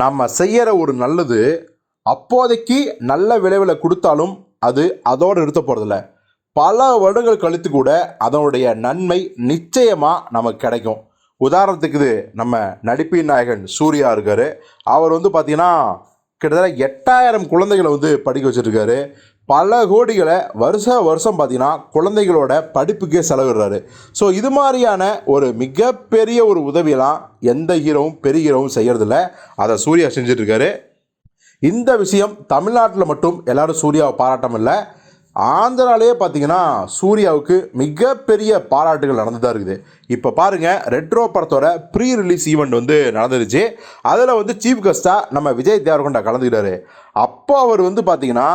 நம்ம செய்கிற ஒரு நல்லது அப்போதைக்கு நல்ல விளைவில் கொடுத்தாலும் அது அதோடு நிறுத்த போகிறதில்ல பல வருடங்கள் கழித்து கூட அதனுடைய நன்மை நிச்சயமாக நமக்கு கிடைக்கும். உதாரணத்துக்கு இது நம்ம நடிப்பின் நாயகன் சூர்யா இருக்கார். அவர் வந்து பார்த்திங்கன்னா கிட்டத்தட்ட எட்டாயிரம் குழந்தைகளை வந்து படிக்க வச்சுருக்காரு. பல கோடிகளை வருஷ வருஷம் பார்த்தீங்கன்னா குழந்தைகளோட படிப்புக்கே செலவிடுறாரு. ஸோ இது மாதிரியான ஒரு மிகப்பெரிய ஒரு உதவியெல்லாம் எந்த ஹீரோவும் பெரிய ஹீரோவும் செய்யறதில்ல. அதை சூர்யா செஞ்சுட்ருக்காரு இந்த விஷயம் தமிழ்நாட்டில் மட்டும் எல்லோரும் சூர்யாவை பாராட்டம் இல்லை. ஆந்திராலேயே பார்த்தீங்கன்னா சூர்யாவுக்கு மிகப்பெரிய பாராட்டுகள் நடந்து தான் இருக்குது. இப்போ பாருங்கள் ரெட்ரோ படத்தோட ப்ரீ ரிலீஸ் ஈவெண்ட் வந்து நடந்துருச்சு. அதில் வந்து சீஃப் கெஸ்ட்டாக நம்ம விஜய் தேவரகொண்டா கலந்துக்கிட்டாரு அப்போ அவர் வந்து பார்த்தீங்கன்னா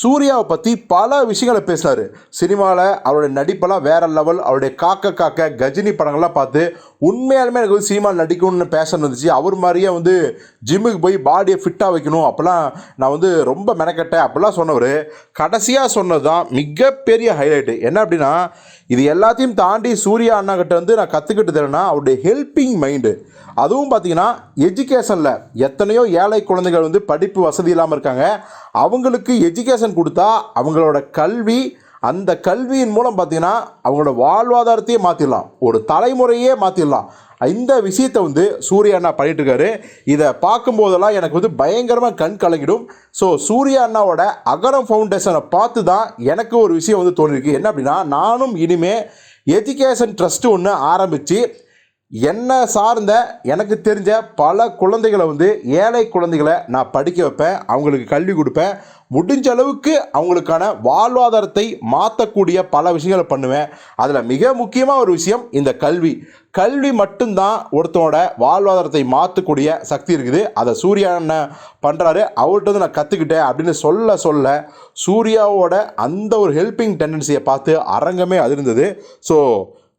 சூர்யாவை பற்றி பல விஷயங்களை பேசினார். சினிமாவில் அவருடைய நடிப்பெல்லாம் வேற லெவல் அவருடைய காக்க காக்க கஜினி படங்கள்லாம் பார்த்து உண்மையாலுமே எனக்கு வந்து சினிமாவில் நடிக்கணும்னு பேஷன் இருந்துச்சு. அவர் மாதிரியே வந்து ஜிம்முக்கு போய் பாடியை ஃபிட்டாக வைக்கணும். அப்போல்லாம் நான் வந்து ரொம்ப மெனக்கட்டேன். அப்படிலாம் சொன்னவர் கடைசியாக சொன்னது தான் மிகப்பெரிய ஹைலைட்டு என்ன அப்படின்னா இது எல்லாத்தையும் தாண்டி சூர்யா அண்ணா கிட்ட வந்து நான் கற்றுக்கிட்டு தரேன்னா அவருடைய ஹெல்பிங் மைண்டு அதுவும் பார்த்தீங்கன்னா எஜுகேஷனில் எத்தனையோ ஏழை குழந்தைகள் வந்து படிப்பு வசதி இல்லாமல் இருக்காங்க. அவங்களுக்கு எஜுகேஷன் கொடுத்தா அவங்களோட கல்வி அந்த கல்வியின் மூலம் பார்த்தீங்கன்னா அவங்களோட வாழ்வாதாரத்தையே மாற்றிடலாம் ஒரு தலைமுறையே மாற்றிடலாம் இந்த விஷயத்தை வந்து சூர்யா அண்ணா பண்ணிட்டு இருக்காரு. இதை பார்க்கும்போதெல்லாம் எனக்கு வந்து பயங்கரமாக கண் கலங்கிடும். ஸோ சூர்யா அண்ணாவோட அகரம் ஃபவுண்டேஷனை பார்த்து தான் எனக்கு ஒரு விஷயம் வந்து தோணிருக்கு. என்ன அப்படின்னா நானும் இனிமேல் எஜுகேஷன் ட்ரஸ்ட்டு ஒன்று ஆரம்பித்து என்னை சார்ந்த எனக்கு தெரிஞ்ச பல குழந்தைகளை வந்து ஏழை குழந்தைகளை நான் படிக்க வைப்பேன் அவங்களுக்கு கல்வி கொடுப்பேன். முடிஞ்ச அளவுக்கு அவங்களுக்கான வாழ்வாதாரத்தை மாற்றக்கூடிய பல விஷயங்களை பண்ணுவேன். அதில் மிக முக்கியமாக ஒரு விஷயம் இந்த கல்வி. கல்வி மட்டும்தான் ஒருத்தனோட வாழ்வாதாரத்தை மாற்றக்கூடிய சக்தி இருக்குது. அதை சூர்யா என்ன பண்ணுறாரு அவர்கிட்ட வந்து நான் கற்றுக்கிட்டேன் அப்படின்னு சொல்ல சொல்ல சூர்யாவோட அந்த ஒரு ஹெல்பிங் டெண்டன்சியை பார்த்து அரங்கமே அதிர்ந்தது. ஸோ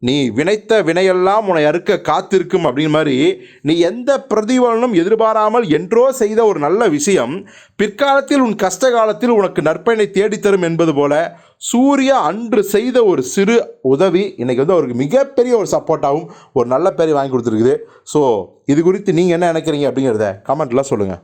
நீ வினைத்த வினையெல்லாம் உன்னை அறுக்க காத்திருக்கும் அப்படின்னு மாதிரி நீ எந்த பிரதிபலனும் எதிர்பாராமல் என்றோ செய்த ஒரு நல்ல விஷயம் பிற்காலத்தில் உன் கஷ்ட காலத்தில் உனக்கு நற்பயனை தேடித்தரும் என்பது போல சூர்யா அன்று செய்த ஒரு சிறு உதவி இன்றைக்கி வந்து அவருக்கு மிகப்பெரிய ஒரு சப்போர்ட்டாகவும் ஒரு நல்ல பேரை வாங்கி கொடுத்துருக்குது. ஸோ இது குறித்து நீங்கள் என்ன நினைக்கிறீங்க அப்படிங்கிறத கமெண்ட்லாம் சொல்லுங்கள்